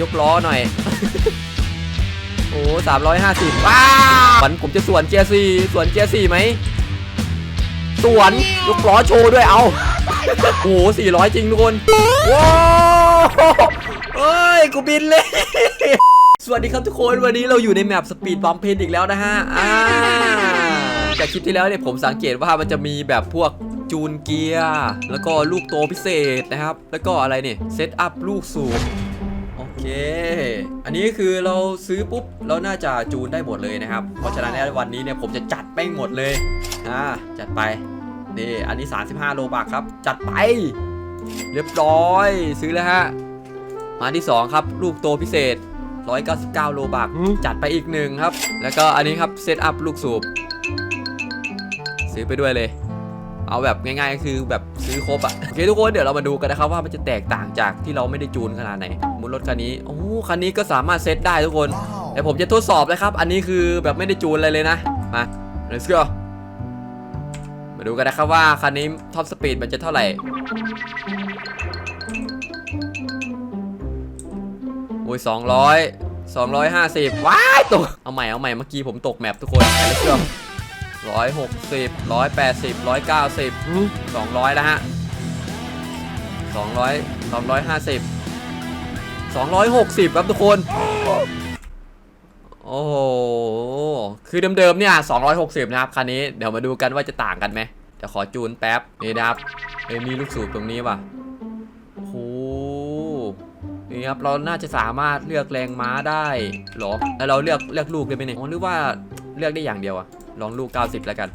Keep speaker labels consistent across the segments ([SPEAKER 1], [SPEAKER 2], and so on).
[SPEAKER 1] ยกล้อหน่อย โอ้สามร้อยห้าสิบว้าววันผมจะสวนเจียสี่สวนเจียสี่ไหม สวนยกล้อโชว์ด้วยเอาโอ้โหสี่ร้อยจริงทุกคน ว้าวเอ้ย กูบินเลย สวัสดีครับทุกคน วันนี้เราอยู่ในแมปสปีดบัมเพนอีกแล้วนะฮะ อ่าจากคลิปที่แล้วเนี่ยผมสังเกตว่ามันจะมีแบบพวกจูนเกียร์ แล้วก็ลูกโตพิเศษนะครับ แล้วก็อะไรเนี่ยเซตอัพลูกสูบโอเคอันนี้คือเราซื้อปุ๊บเราน่าจะจูนได้หมดเลยนะครับ เพราะฉะนั้นในวันนี้เนี่ยผมจะจัดแป้งหมดเลย อ่า จัดไป นี่ อันนี้ 35 โลบาทครับ จัดไป เรียบร้อย ซื้อแล้วฮะ มาที่ 2 ครับ ลูกโตพิเศษ 199 โลบาทจัดไปอีกหนึ่งครับ แล้วก็อันนี้ครับ เซตอัพลูกสูบ ซื้อไปด้วยเลย เอาแบบง่ายๆ คือแบบ ซื้อครบอะโอเคทุกคนเดี๋ยวเรามาดูกันนะครับว่ามันจะแตกต่างจากที่เราไม่ได้จูนขนาดไหนมุนรถคันนี้โอ้คันนี้ก็สามารถเซตได้ทุกคนแต่ผมจะทดสอบเลยครับ อันนี้คือแบบไม่ได้จูนอะไรเลยนะมา let's go มาดูกันนะครับว่าคันนี้ท็อปสปีดมันจะเท่าไหร่โอ้ยสองร้อยสองร้อยห้าสิบว้ายตก เอาใหม่เอาใหม่เมื่อกี้ผมตกแมปทุกคนไปเลยเชื่อ ร้อยหกสิบร้อยแปดสิบร้อยเก้าสิบสองร้อยแล้วฮะสองร้อยสองร้อยห้าสิบสองร้อยหกสิบครับทุกคน โอ้โห คือเดิมๆเนี่ย260นะครับ คันนี้เดี๋ยวมาดูกันว่าจะต่างกันไหมเดี๋ยวขอจูนแป๊บ นี่นะครับเอ้มีลูกสูบตรงนี้ว่ะโอ้โหนี่ครับเราน่าจะสามารถเลือกแรงม้าได้หรอ แล้วเราเลือกเลือกลูกได้ไหมเนี่ยหรือว่าเลือกได้อย่างเดียวอะ ลองลูก 90 แล้วกัน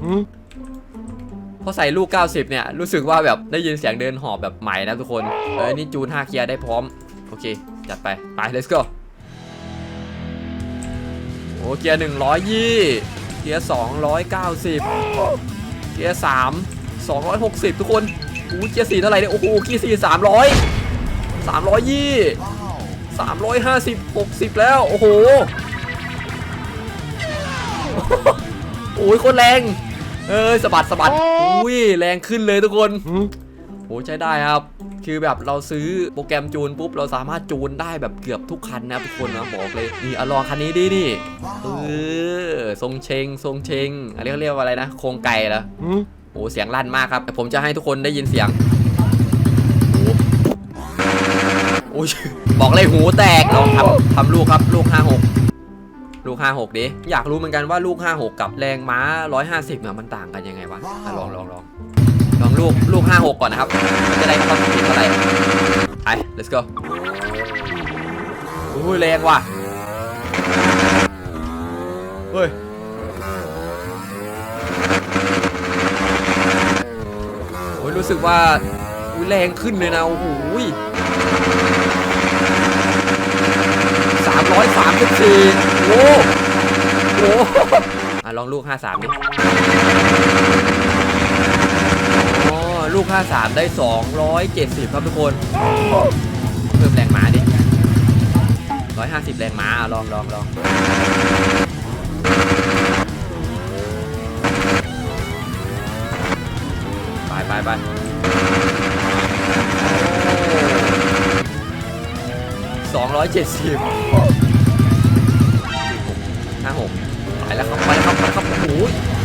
[SPEAKER 1] พอใส่ลูก 90 เนี่ย รู้สึกว่าแบบได้ยินเสียงเดินหอบแบบใหม่นะทุกคน เอ้ยนี่จูน5เกียร์ได้พร้อม โอเค จัดไป ไป let's go โอ้เกียร์หนึ่งร้อยยี่เกียร์สองร้อยเก้าสิบเกียร์สามสองร้อยหกสิบทุกคนโอ้เกียร์สี่เท่าไหร่เนี่ย โอ้โห เกียร์สี่สามร้อยสามร้อยยี่สามร้อยห้าสิบหกสิบแล้ว โอ้โห โอ้ยโคตรแรง เอ้ยสะบัดสะบัดอุ้ยแรงขึ้นเลยทุกคนโอ้ใช้ได้ครับ คือแบบเราซื้อโปรแกรมจูนปุ๊บเราสามารถจูนได้แบบเกือบทุกคันนะทุกคนนะบอกเลยนี่อะลองคันนี้ดินี่เออทรงเชงทรงเชงอันนี้เขาเรียกว่าอะไรนะโครงไก่แล้วโอ้เสียงลั่นมากครับแต่ผมจะให้ทุกคนได้ยินเสียงโอ้โอ้ยบอกเลยหูแตกลองทำทำลูกครับลูก56 ลูก 56 ดิ อยากรู้เหมือนกันว่าลูก 56 กับแรงม้า 150เนี่ยมันต่างกันยังไงวะอะลองลองลองลองลูกลูก 56 ก่อนนะครับมันจะได้ความคิดเท่าไหร่ไป let's go โอ้ยแรงว่ะเฮ้ยโอ้ยรู้สึกว่าอุ้ยแรงขึ้นเลยนะโอ้โห ร้อยสามสิบสี่โอ้โหอะลองลูกห้าสามดิโอ้ลูกห้าสามได้สองร้อยเจ็ดสิบครับทุกคน เพิ่มแรงม้าดิร้อยห้าสิบแรงม้าลองลองลองไปไปไปสองร้อยเจ็ดสิบ แล้วครับไปแล้วครับไปแล้วครับโอ้โห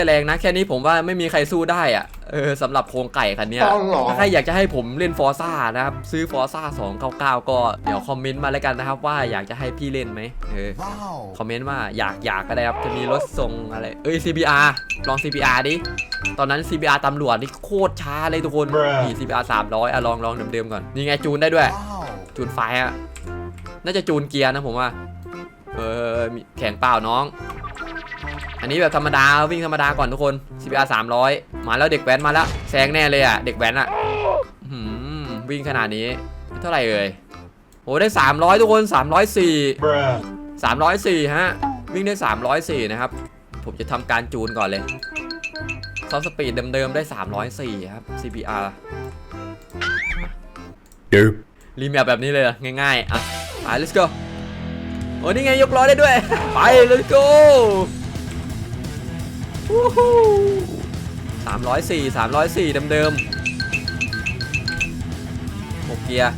[SPEAKER 1] อุ๊ยแต่แรงนะ แค่นี้ผมว่าไม่มีใครสู้ได้อะเออสำหรับโครงไก่คันเนี้ย
[SPEAKER 2] ต้องเหรอ
[SPEAKER 1] ถ้าใครอยากจะให้ผมเล่นฟอร์ซ่านะครับ ซื้อฟอร์ซ่า299 ก็เดี๋ยวคอมเมนต์มาแล้วกันนะครับ ว่าอยากจะให้พี่เล่นไหมเออคอมเมนต์ว่าอยากอยากก็ได้ครับ จะมีรถส่งอะไร เอ้ย CBR ลอง CBR ดิ ตอนนั้น CBR ตำรวจนี่โคตรช้าเลยทุกคน
[SPEAKER 2] Bruh
[SPEAKER 1] นี่ CBR 300อะลองลองเดิมๆก่อน นี่ไงจูนได้ด้วยจูนไฟอะน่าจะจูนเกียร์นะผมว่า เออมีแข่งเปล่าน้อง อันนี้แบบธรรมดาวิ่งธรรมดาก่อนทุกคน CBR 300 มาแล้วเด็กแว้นมาแล้วแซงแน่เลยอะเด็กแว้นอะอื้อหือวิ่งขนาดนี้เท่าไหร่เอ่ยโหได้ 300 ทุกคน 304
[SPEAKER 2] Bruh.
[SPEAKER 1] 304 ฮะ วิ่งได้ 304 นะครับ ผมจะทำการจูนก่อนเลยซอฟสปีดเดิมๆ ได้ 304 ครับ CPR รีแมปแบบนี้เลยเหรอง่ายๆ อะ ไป let's go โอ้นี่ไงยกล้อได้ด้วย ไป let's go วู้ฮู้ สามร้อยสี่สามร้อยสี่เดิมๆหกเกียร์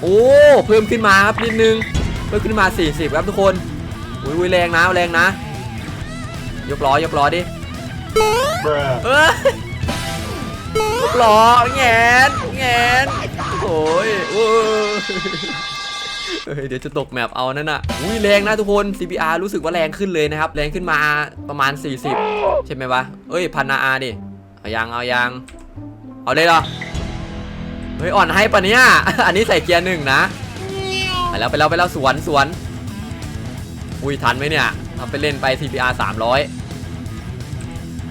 [SPEAKER 1] โอ้เพิ่มขึ้นมาครับนิดนึงเพิ่มขึ้นมา 40 ครับทุกคนอุ้ยอุ้ยแรงนะแรงนะ ยกล้อยกล้อดิ
[SPEAKER 2] Bruh.
[SPEAKER 1] เอ้ยยกล้อแงนแงนโอ้ยโอ้ย เดี๋ยวจะตกแมปเอานั่นน่ะอุ้ยแรงนะทุกคน CPR รู้สึกว่าแรงขึ้นเลยนะครับ แรงขึ้นมาประมาณ 40 ใช่ไหมวะ เอ้ยพันนาอาดิเอายังเอายังเอาเลยเหรอ เฮ้ยอ่อนให้ปะเนี่ย อันนี้ใส่เกียร์หนึ่งนะไปแล้วไปแล้วไปแล้วสวนสวน อุ้ยทันไหมเนี่ยทำไปเล่นไป CPR 300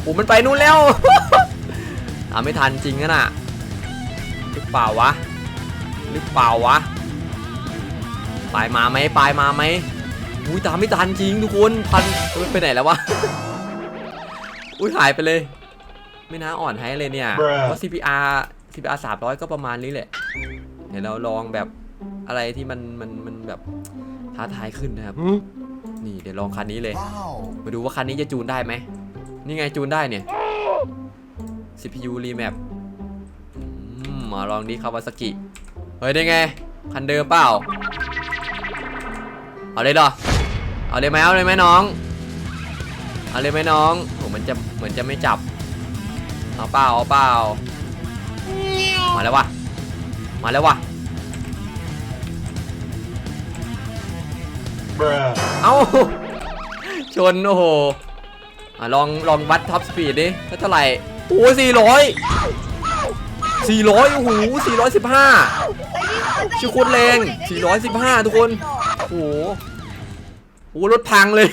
[SPEAKER 1] โอ้มันไปนู่นแล้วตามไม่ทันจริงนะน่ะหรือเปล่าวะหรือเปล่าวะ ปลายมาไหมปลายมาไหมอุ้ยตามไม่ทันจริงทุกคนทันเฮ้ยไปไหนแล้ววะอุ้ยหายไปเลย ไม่น่าอ่อนให้เลยเนี่ย
[SPEAKER 2] Bruh
[SPEAKER 1] เพราะ CPR CPR 300 ก็ประมาณนี้แหละเดี๋ยวเราลองแบบอะไรที่มันมันมันแบบท้าทายขึ้นนะครับ นี่เดี๋ยวลองคันนี้เลย
[SPEAKER 2] Wow.
[SPEAKER 1] มาดูว่าคันนี้จะจูนได้ไหม นี่ไงจูนได้เนี่ย CPU remap อืมมาลองดิคาวาซากิ เฮ้ยได้ไง คันเดิมเปล่า เอาเลยเหรอเอาเลยไหมเอาเลยไหมน้อง เอาเลยไหมน้องโหมันจะเหมือนจะไม่จับ เอาเปล่าเอาเปล่า มาแล้ววะมาแล้ววะ
[SPEAKER 2] Bruh.
[SPEAKER 1] เอ้าชนโอ้โหอะลองลองวัดท็อปสปีดดิเท่าไหร่โอ้สี่ร้อยสี่ร้อยโอ้โหสี่ร้อยสิบห้าชื่อโคตรแรงสี่ร้อยสิบห้าทุกคน โอ้โหโอ้โหรถพังเลย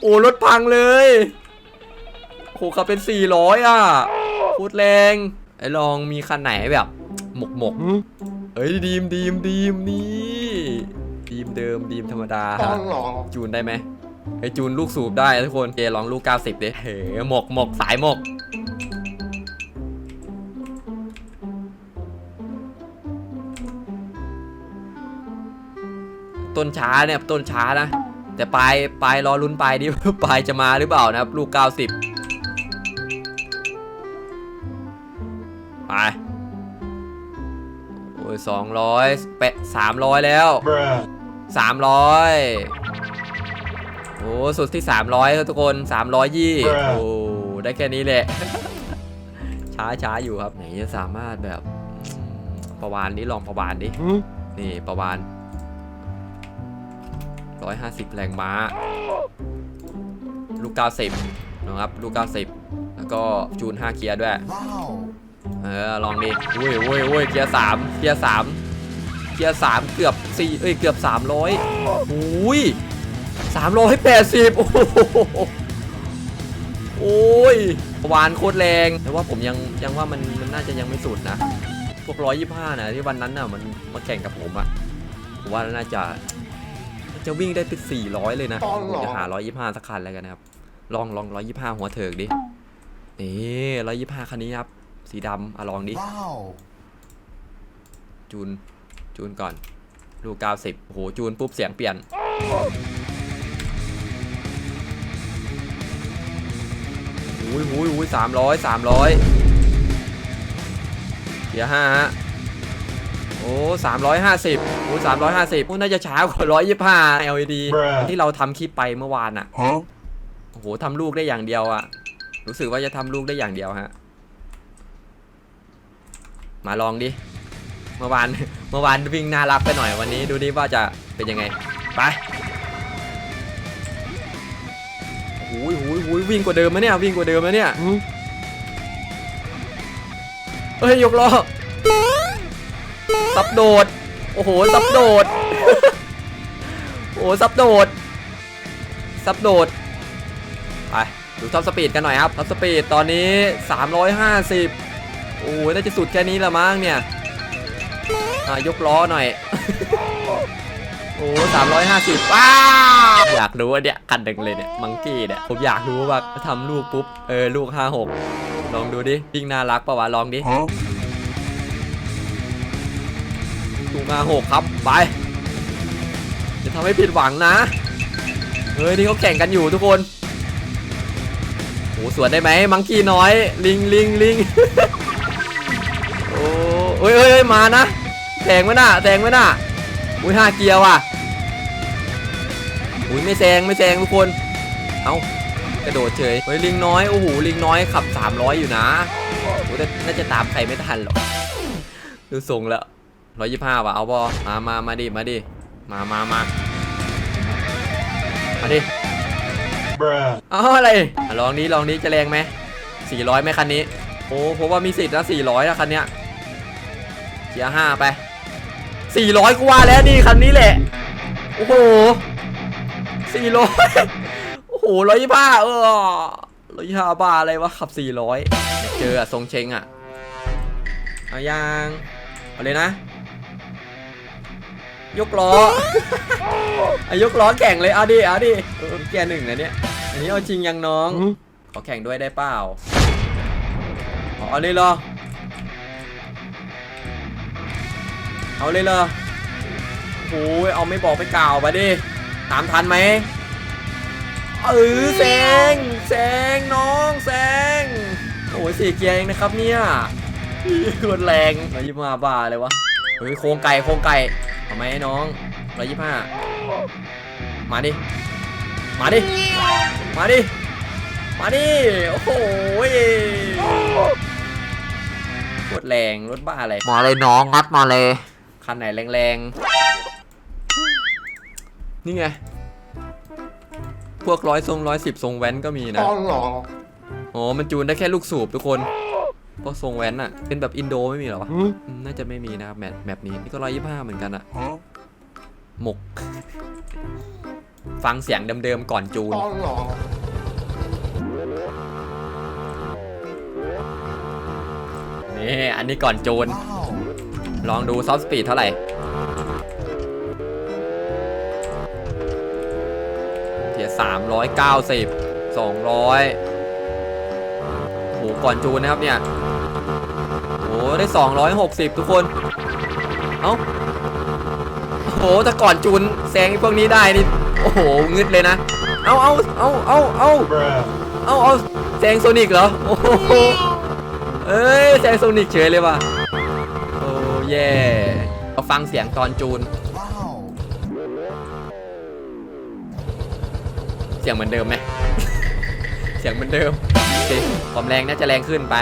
[SPEAKER 1] โอ้รถพังเลยโอ้โหขับเป็นสี่ร้อยอะโคตรแรงไอ้ลองมีคันไหนแบบหมกหมกๆเฮ้ยดีมดีมดีมนี่ดีมเดิมดีมธรรมดาจูนได้ไหมไอจูนลูกสูบได้ทุกคนเจลองลูก 90ดิเฮ้หมกหมกสายหมก ต้นช้าเนี่ยต้นช้านะ แต่ปลายปลายรอลุ้นปลายดิปลายจะมาหรือเปล่านะครับ ลูก 90 ไป โอ้ยสองร้อยแปะสามร้อยแล้ว
[SPEAKER 2] Bruh.
[SPEAKER 1] สามร้อยโอ้สุดที่สามร้อยครับทุกคนสามร้อยยี่
[SPEAKER 2] Bruh
[SPEAKER 1] โอ้ได้แค่นี้แหละ ช้าช้าอยู่ครับ ไหนจะสามารถแบบอืมประวานนี้ลองประวานดินี่ประวาน ร้อยห้าสิบแรงม้า ลูกเก้าสิบนะครับ ลูกเก้าสิบแล้วก็จูนห้าเกียร์ด้วย เออ ลองดิอุ้ยอุ้ยอุ้ยเกียร์สามเกียร์สามเกียร์สามเกือบสี่เอ้ย เกือบสามร้อยอุ้ยสามร้อยแปดสิบโอ้โหโอ้ยวานโคตรแรงแต่ว่าผมยังยังว่ามันมันน่าจะยังไม่สุดนะพวกร้อยยี่ห้านะที่วันนั้นน่ะมันมาแข่งกับผมอะผมว่าน่าจะ จะวิ่งได้เป็นสี่ร้อยเลยนะ
[SPEAKER 2] อ๋อเหรอ
[SPEAKER 1] ผมจะหาร้อยยี่ห้าสักคันแล้วกันนะครับ ลองลองร้อยยี่ห้าหัวเถิกดิ นี่ร้อยยี่ห้าคันนี้ครับ สีดำอะลองดิ
[SPEAKER 2] Wow.
[SPEAKER 1] จูน จูนก่อนลูก90โอ้โห จูนปุ๊บเสียงเปลี่ยนอุ้ยอุ้ยอุ้ยสามร้อยสามร้อยเดี๋ยวห้าฮะ โอ้สามร้อยห้าสิบโอ้สามร้อยห้าสิบโอ้น่าจะช้ากว่าร้อยยี่ห้า LED
[SPEAKER 2] Bruh
[SPEAKER 1] ที่เราทำคลิปไปเมื่อวานอะ
[SPEAKER 2] Huh?
[SPEAKER 1] โอ้โหทำลูกได้อย่างเดียวอะรู้สึกว่าจะทำลูกได้อย่างเดียวฮะ มาลองดิ เมื่อวาน เมื่อวานวิ่งน่ารักไปหน่อยวันนี้ ดูดิว่าจะเป็นยังไง ไปหูยหูยหูยวิ่งกว่าเดิมไหมเนี่ย วิ่งกว่าเดิมไหมเนี่ยเฮ้ยยกล้อ ซับโดด โอ้โหซับโดด โอ้โหซับโดดซับโดด ไปดูท็อปสปีดกันหน่อยครับท็อปสปีดตอนนี้ 350 โอ้ยน่าจะสุดแค่นี้ละมั้งเนี่ยอะยกล้อหน่อย โอ้สามร้อยห้าสิบว้าวอยากรู้ว่าเนี่ยคันหนึ่งเลยเนี่ย มังกี้เนี่ย ผมอยากรู้ว่าทำลูกปุ๊บ เออ ลูกห้าหกลองดูดิวิ่งน่ารักปะวะ ลองดิ
[SPEAKER 2] Huh?
[SPEAKER 1] ลูกห้าหกครับไปจะทำให้ผิดหวังนะเฮ้ยนี่เขาแข่งกันอยู่ทุกคนโอ้สวนได้ไหมมังคีน้อย ลิงลิงลิงโอ้เอ้ยเอ้ยยมานะแซงไว้น่ะแซงไว้น่ะอุ้ยห้าเกียร์ว่ะอุ้ยไม่แซงไม่แซงทุกคน เอากระโดดเฉยเฮ้ยลิงน้อยโอ้โหลิงน้อยขับ 300 อยู่นะโอ้แต่น่าจะตามใครไม่ทันหรอกดูทรงแล้ว ร้อยยี่ห้าว่ะเอาบอมามามาดิมาดิมามามามาดิ
[SPEAKER 2] Bruh.
[SPEAKER 1] เอาอะไรอะลองนี้ลองนี้จะแรงไหม400ไหมคันนี้ โอ้ผมว่ามีสิทธิ์นะ400นะคันเนี้ยเกียร์ห้าไป400กูว่าแล้วนี่คันนี้แหละ โอ้โห400โอ้โหร้อยยี่ห้าเออร้อยยี่ห้าบ้าอะไรวะขับ400อยากเจออะทรงเชงอะเอายังเอาเลยนะ ยกล้ออายกล้อแข่งเลยเอาดิเอาดิเออแกหนึ่งนะเนี่ยอันนี้เอาจริงยังน้อง ขอแข่งด้วยได้เปล่าเอาเอาเลยเหรอเอาเลยเหรอโอ้ยเอาไม่บอกไปกล่าวมาดิตามทันไหมเออแซงแซงน้องแซงโอ้ยสี่เกียร์เองนะครับเนี่ยโคตรแรงร้อยยี่ห้าบาเลยวะเฮ้ยโครงไก่โครงไก่ เอาไหมน้องร้อยยี่ห้ามาดิ มาดิ มาดิ มาดิ โอ้โหยโคตรแรงรถบ้าอะไร
[SPEAKER 3] มาเลยน้องงัดมาเลย
[SPEAKER 1] คันไหนแรงๆ นี่ไง พวกร้อยทรงร้อยสิบทรงแว้นก็มีนะอ๋อมันจูนได้แค่ลูกสูบทุกคนพว กทรงแว้นอะเป็นแบบอินโดไม่มีเหรอวะอืมน่าจะไม่มีนะครับแมปแมปนี้นี่ก็ร้อยยี่ห้าเหมือนกันอะหมก ฟังเสียงเดิมๆก่อนจูนนี่อันนี้ก่อนจูนลองดูซอฟต์สปีดเท่าไหร่ เทียสามร้อยเก้าสิบสองร้อยโหก่อนจูนนะครับเนี่ย โหได้สองร้อยหกสิบทุกคน เอ้าโหแต่ก่อนจูนแซงพวกนี้ได้นี่โอ้โหงึดเลยนะ เอาเอาเอาเอาเอาเอาเอาแซงโซนิกเหรอโอ้โหเอ้ยแซงโซนิกเฉยเลยว่ะโอ้แย่เราฟังเสียงตอนจูนเสียงเหมือนเดิมไหม เสียงเหมือนเดิมโอเคความแรงน่าจะแรงขึ้นไป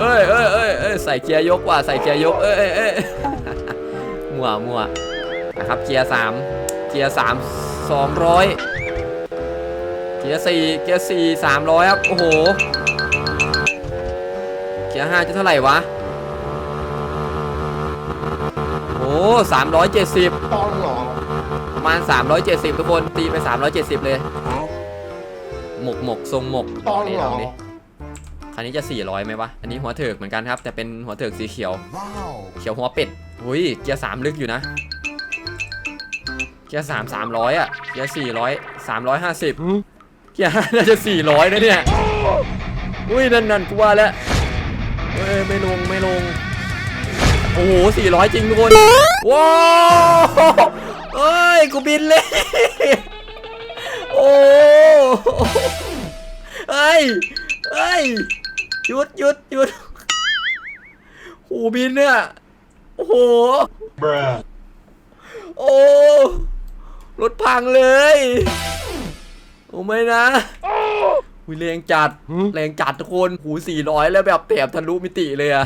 [SPEAKER 1] เอ้ยเอ้ยเอ้ยเอ้ยใส่เกียร์ยกว่ะใส่เกียร์ยกเอ้ยเอ้ยเอ้ยมัวมัวนะครับเกียร์สามเกียร์สามสองร้อยเกียร์สี่เกียร์สี่สามร้อยครับโอ้โหเกียร์ห้าจะเท่าไหร่วะโอ้สามร้อยเจ็ดสิบประมาณ370ทุกคนตีไป370เลยหมกหมกทรงหมกลองนี้ลองนี้ คันนี้จะ 400ไหมวะ อันนี้หัวเถิกเหมือนกันครับ แต่เป็นหัวเถิกสีเขียว เขียวหัวเป็ดหุยเกียร์สามลึกอยู่นะ เกียร์สามสามร้อยอะ เกียร์สี่ร้อยสามร้อยห้าสิบเกียร์ห้าน่าจะสี่ร้อยนะเนี่ย อุ้ยนั่นนั่นกูว่าแล้วเอ้ยไม่ลงไม่ลง โอ้โหสี่ร้อยจริงทุกคนว้าวเอ้ยกูบินเลย โอ้เอ้ยเอ้ย หยุดหยุดหยุดโอ้บินเนี่ย โอ้โห
[SPEAKER 2] Bruh.
[SPEAKER 1] โอ้รถพังเลย โอ้ไม่นะหุยแรงจัดแรงจัดทุกคนหูสี่ร้อยแล้วแบบแถบทะลุมิติเลยอะ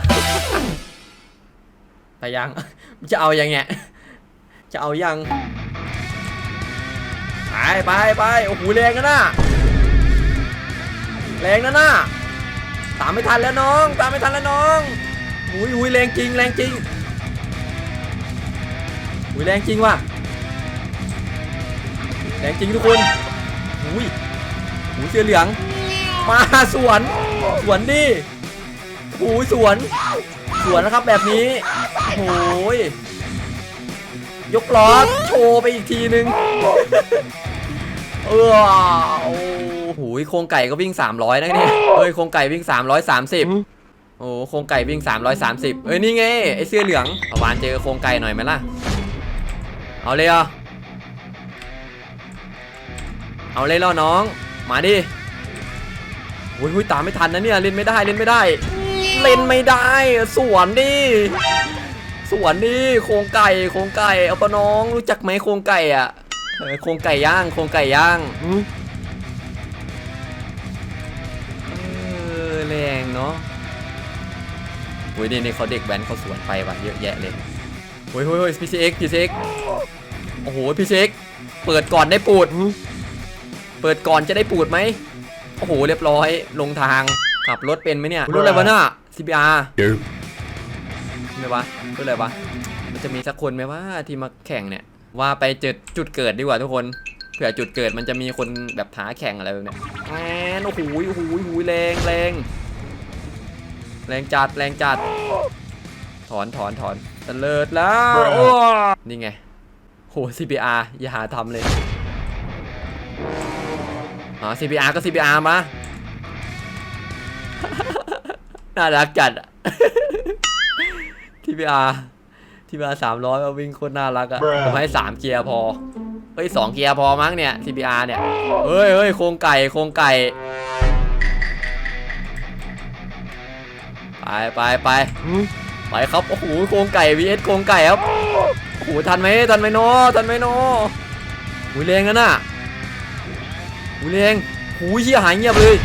[SPEAKER 1] แต่ยังจะเอายังไงจะเอายัง ไปไปไปโอ้โหแรงนะน่ะแรงนะน่ะ ตามไม่ทันแล้วน้อง ตามไม่ทันแล้วน้องอุ้ยอุ้ยแรงจริงแรงจริงอุ้ยแรงจริงว่ะแรงจริงทุกคนอุ้ยหูเสื้อเหลืองมาสวนสวนดิโอ้สวน สวนนะครับแบบนี้โอ้ยยกล้อโชว์ไปอีกทีนึงเออโอ้ โหโครงไก่ก็วิ่ง 300นะเนี่ยเอ้ยโครงไก่วิ่ง 330 โอ้โครงไก่วิ่ง 330เอ้ยนี่ไงไอเสื้อเหลืองประวานเจอโครงไก่หน่อยไหมล่ะ เอาเลยเหรอะเอาเลยล่อน้อง มาดิโอ้ยหุยตามไม่ทันนะเนี่ยเล่นไม่ได้เล่นไม่ได้ เล่นไม่ได้ สวนดิสวนดิโครงไก่โครงไก่เอาปะน้องรู้จักไหมโครงไก่อะเออโครงไก่ย่างโครงไก่ย่าง แรงเนาะโอ้ยนี่นี่เขาเด็กแว้นเขาสวนไปว่ะเยอะแยะเลยโอ้ยโอ้ยโอ้ยพีซีเอ็กพีซีเอ็กโอ้โหพีซีเอ็กเปิดก่อนได้ปูด เปิดก่อนจะได้ปูดไหมโอ้โหเรียบร้อยลงทางขับรถเป็นไหมเนี่ยรถอะไรวะน่ะ CBR
[SPEAKER 2] เดี๋ยว
[SPEAKER 1] ไม่วะรถอะไรวะมันจะมีสักคนไหมว่าที่มาแข่งเนี่ยว่าไปจุดจุดเกิดดีกว่าทุกคนเผื่อจุดเกิดมันจะมีคนแบบท้าแข่งอะไรแบบเนี้ยแอนโอ้โหโอ้โหโอ้โหแรงแรง แรงจัดแรงจัด ถอนถอนถอนตะเลิดแล้วโอ้นี่ไงโห CBR อย่าหาทำเลยอ๋อ CPR ก็ CPR มา น่ารักจัดอะ TPR TPR สามร้อยวิ่งโคตรน่ารักอะ
[SPEAKER 2] Bruh
[SPEAKER 1] ผมให้สามเกียร์พอ เฮ้ยสองเกียร์พอมั้งเนี่ย TPR เนี่ย เฮ้ยเฮ้ยโครงไก่โครงไก่ ไปไปไปไปครับโอ้โหโครงไก่ vs โครงไก่ครับโอ้โหทันไหมทันไหมโนทันไหมโนหุยแรงนะน่ะหูแรงหูเหี้ยหายเงียบเลย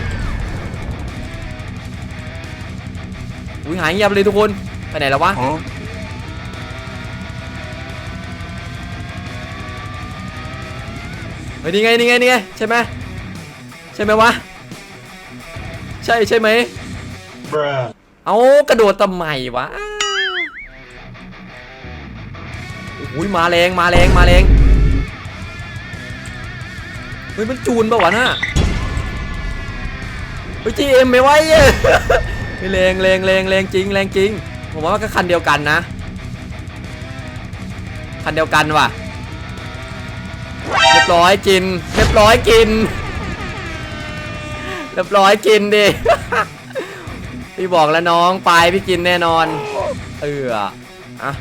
[SPEAKER 1] หูหายเงียบเลยทุกคนไปไหนแล้ววะเฮ้ยนี่ไงนี่ไงนี่ไงใช่ไหมใช่ไหมวะใช่ใช่ไหม
[SPEAKER 2] bruh
[SPEAKER 1] เอากระโดดทำไมวะโอ้ยมาแรงมาแรงมาแรงเฮ้ยมันจูนปะวะน่ะเฮ้ยจีเอ็มไม่ไหวเฮ้ยแรงแรงแรงแรงจริงแรงจริง ผมว่าก็คันเดียวกันนะ คันเดียวกันว่ะ เรียบร้อยกิน เรียบร้อยกิน เรียบร้อยกินดิ พี่บอกแล้วน้องปลายพี่กินแน่นอน เอออะ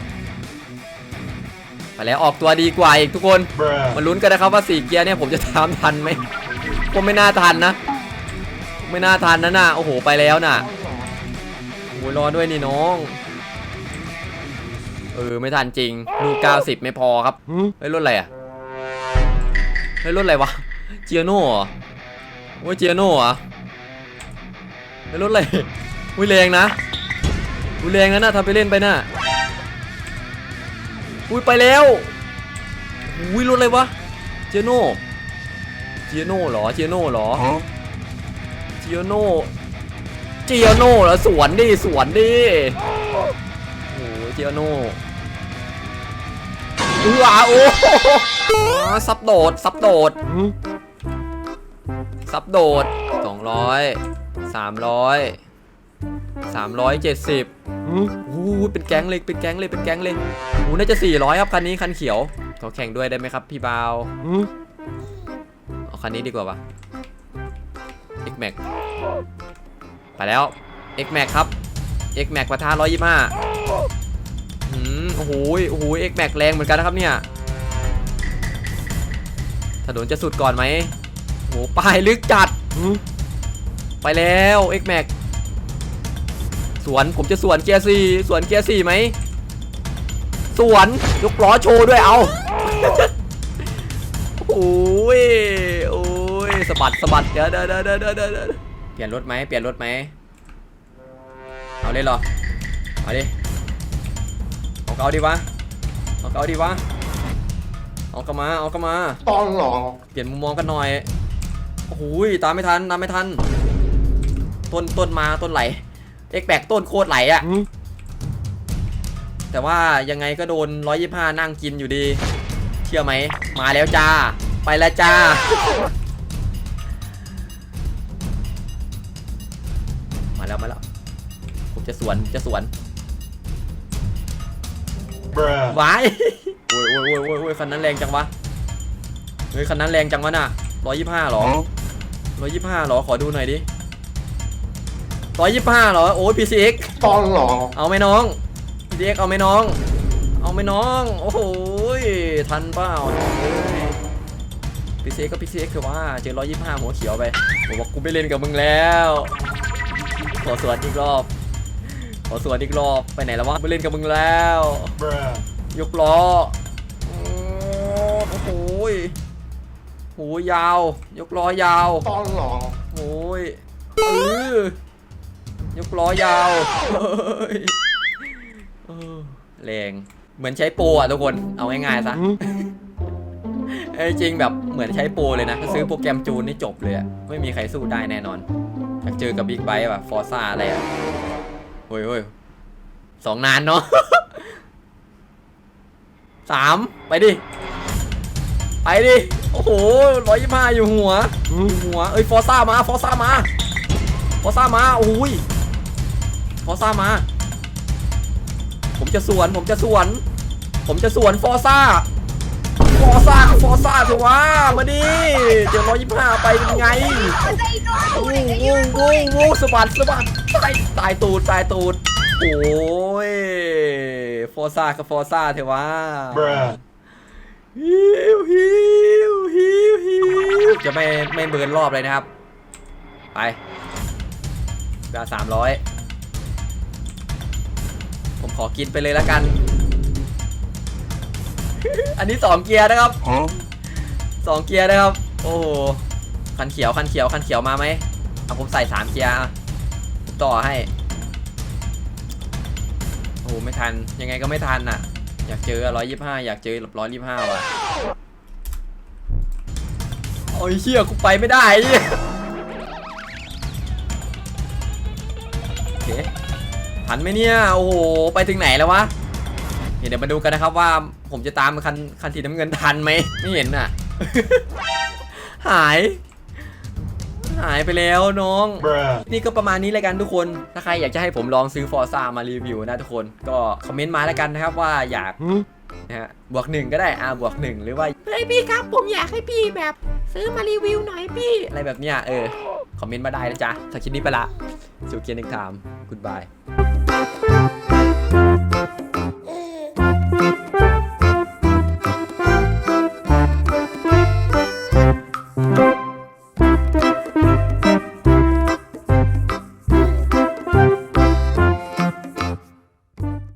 [SPEAKER 1] ไปแล้วออกตัวดีกว่าอีกทุกคน
[SPEAKER 2] bruh
[SPEAKER 1] มาลุ้นกันนะครับว่าสี่เกียร์เนี่ยผมจะตามทันไหมผมไม่น่าทันนะ ไม่น่าทันนะน่ะโอ้โหไปแล้วน่ะโอ้โหรอด้วยนี่น้อง เออไม่ทันจริงลูก90 ไม่พอครับเฮ้ยรถอะไรอะเฮ้ยรถอะไรวะเจียโน่เหรอโอ้ยเจียโน่เหรอเฮ้ยรถอะไร อุ้ยแรงนะอุ้ยแรงนะน่ะทำไปเล่นไปน่ะอุ้ยไปแล้วอุ้ยรถอะไรวะเจียโน่เจียโน่เหรอเจียโน่เหรอเจียโน่เจียโน่เหรอสวนดิสวนดิโอ้โหเจียโน่อืออะโอ้โหอ่าซับโดดซับโดดซับโดดสองร้อยสามร้อย สามร้อยเจ็ดสิบโอ้โหเป็นแก๊งเลยเป็นแก๊งเลยเป็นแก๊งเลยโอ้โหน่าจะสี่ร้อยครับคันนี้คันเขียวขอแข่งด้วยได้ไหมครับพี่บาวเอาคันนี้ดีกว่าปะ X Max ไปแล้ว X Max ครับ X Max ประทา125อืมโอ้โหยโอ้โห X Max แรงเหมือนกันนะครับเนี่ยถนนจะสุดก่อนไหมโอ้โหป้ายลึกจัดไปแล้ว X Max สวนผมจะสวนเกียร์สี่สวนเกียร์สี่ไหมสวนยกล้อโชว์ด้วยเอาโอ้ยโอ้ยสะบัดสะบัดเดี๋ยวเดี๋ยวเดี๋ยวเดี๋ยวเดี๋ยวเดี๋ยวเปลี่ยนรถไหมเปลี่ยนรถไหมเอาเลยเหรอเอาดิเอาเกาดีวะเอาเกาดีวะเอากระมาเอากระมา
[SPEAKER 2] ตอนหลอ
[SPEAKER 1] เปลี่ยนมุมมองกันหน่อยโอ้โหยตามไม่ทันตามไม่ทันต้นต้นมาต้นไหล เอ็กแบกต้นโคตรไหลอะแต่ว่ายังไงก็โดน 125 นั่งกินอยู่ดี เชื่อไหม มาแล้วจ้า ไปแล้วจ้า มาแล้ว มาแล้ว ผมจะสวนจะสวน
[SPEAKER 2] bruh
[SPEAKER 1] วายโอ้ยโอ้ยโอ้ยโอ้ยโอ้ยคันนั้นแรงจังวะ เฮ้ยคันนั้นแรงจังวะน่ะร้อยยี่ห้าหรอร้อยยี่ห้าหรอ ขอดูหน่อยดิ ร้อยยี่ห้าหรอโอ้ย PCX
[SPEAKER 2] ตอนหลอ
[SPEAKER 1] เอาไหมน้อง PCX เอาไหมน้อง เอาไหมน้อง โอ้โหยทันเปล่าเอ้ยพีซีก็พีซีคือว่าเจอร้อยยี่ห้าหัวเขียวไปผมบอกกูไม่เล่นกับมึงแล้ว ขอสวนอีกรอบ ขอสวนอีกรอบไปไหนแล้ววะไม่เล่นกับมึงแล้ว
[SPEAKER 2] bruh,
[SPEAKER 1] ยกล้อโอ้โหยโหยาว ยกล้อยาว
[SPEAKER 2] ตอนหลอก
[SPEAKER 1] โอ้ยเออ ยกล้อยาวเฮ้ยเออแรงเหมือนใช้โปรอะทุกคนเอาง่ายๆซะเอ้จริงแบบเหมือนใช้โปรเลยนะ ถ้าซื้อโปรแกรมจูนนี่จบเลยอะไม่มีใครสู้ได้แน่นอนอยากเจอกับบิ๊กไบค์แบบฟอร์ซ่าอะไรอะโอ้ยโอ้ยสองนานเนาะสามไปดิ ไปดิ โอ้โหร้อยยี่ห้าอยู่หัวหัว เอ้ยฟอร์ซ่ามา ฟอร์ซ่ามา ฟอร์ซ่ามาโอ้ย อร์ซ่ามา ผมจะสวน ผมจะสวน ผมจะสวนฟอร์ซ่า ฟอร์ซ่าฟอร์ซ่าเถอะวะมาดิเดี๋ยวร้อยยี่ห้าไปเป็นไงวู้วู้วู้วู้สะบัดสะบัดตายตายตูดตายตูด โอ้ย ฟอร์ซ่ากับฟอร์ซ่าเถอะวะ
[SPEAKER 2] bruh,
[SPEAKER 1] ฮิวฮิวฮิวฮิวจะไม่ไม่เบิร์นรอบเลยนะครับ ไปกาสามร้อยผม ขอกินไปเลยแล้วกัน อันนี้สองเกียร์นะครับ
[SPEAKER 2] huh?
[SPEAKER 1] สองเกียร์นะครับ โอ้โหคันเขียวคันเขียวคันเขียวมาไหมเอาผมใส่สามเกียร์อะผมต่อให้โอ้โหไม่ทันยังไงก็ไม่ทันอะ อยากเจอร้อยยี่ห้าอยากเจอร้อยยี่ห้าว่ะโอ้ยเชี่ยกูไปไม่ได้ ทันไหมเนี่ย โอ้โห ไปถึงไหนแล้ววะเดี๋ยวมาดูกันนะครับว่าผมจะตามคันคันสีน้ำเงินทันไหมไม่เห็นอะ หาย หายไปแล้วน้อง
[SPEAKER 2] bruh,
[SPEAKER 1] นี่ก็ประมาณนี้เลยกันทุกคน ถ้าใครอยากจะให้ผมลองซื้อฟอร์ซ่ามารีวิวนะทุกคน ก็คอมเมนต์มาแล้วกันนะครับว่าอยากนะฮะบวกหนึ่งก็ได้อ่าบวกหนึ่งหรือว่า
[SPEAKER 3] เฮ้ยพี่ครับ ผมอยากให้พี่แบบ ซื้อมารีวิวหน่อยพี่
[SPEAKER 1] อะไรแบบเนี้ยเออ คอมเมนต์มาได้นะจ๊ะถ้าคลิปนี้ไปละสู่เกียร์หนึ่งไทม์ goodbye Thank you.